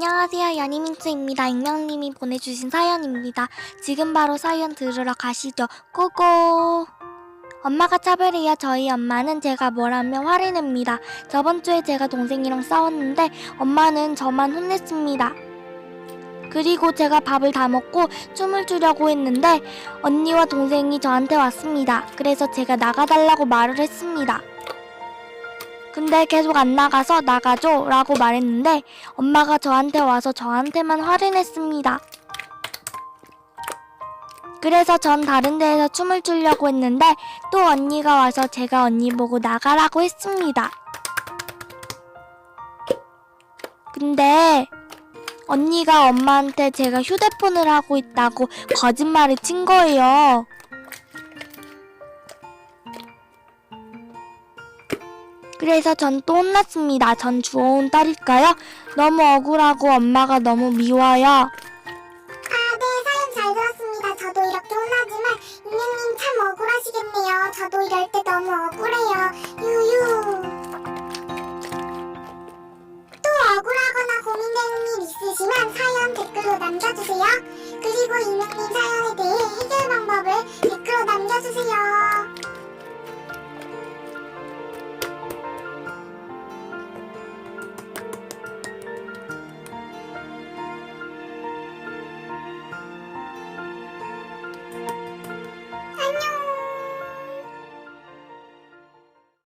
안녕하세요. 연희민트입니다. 익명님이 보내주신 사연입니다. 지금 바로 사연 들으러 가시죠. 고고! 엄마가 차별이야 저희 엄마는 제가 뭘 하면 화를 냅니다. 저번 주에 제가 동생이랑 싸웠는데 엄마는 저만 혼냈습니다. 그리고 제가 밥을 다 먹고 춤을 추려고 했는데 언니와 동생이 저한테 왔습니다. 그래서 제가 나가달라고 말을 했습니다. 근데 계속 안 나가서 나가줘 라고 말했는데 엄마가 저한테 와서 저한테만 화를 냈습니다. 그래서 전 다른 데에서 춤을 추려고 했는데 또 언니가 와서 제가 언니 보고 나가라고 했습니다. 근데 언니가 엄마한테 제가 휴대폰을 하고 있다고 거짓말을 친 거예요. 그래서 전 또 혼났습니다. 전 주워온 딸일까요? 너무 억울하고 엄마가 너무 미워요. 아, 네, 사연 잘 들었습니다. 저도 이렇게 혼나지만, 유유님 참 억울하시겠네요. 저도 이럴 때 너무 억울해요. 유유. 또 억울하거나 고민되는 일 있으시면 사연 댓글로 남겨주세요. 그리고 유유님 사연에 대해 해결 방법을.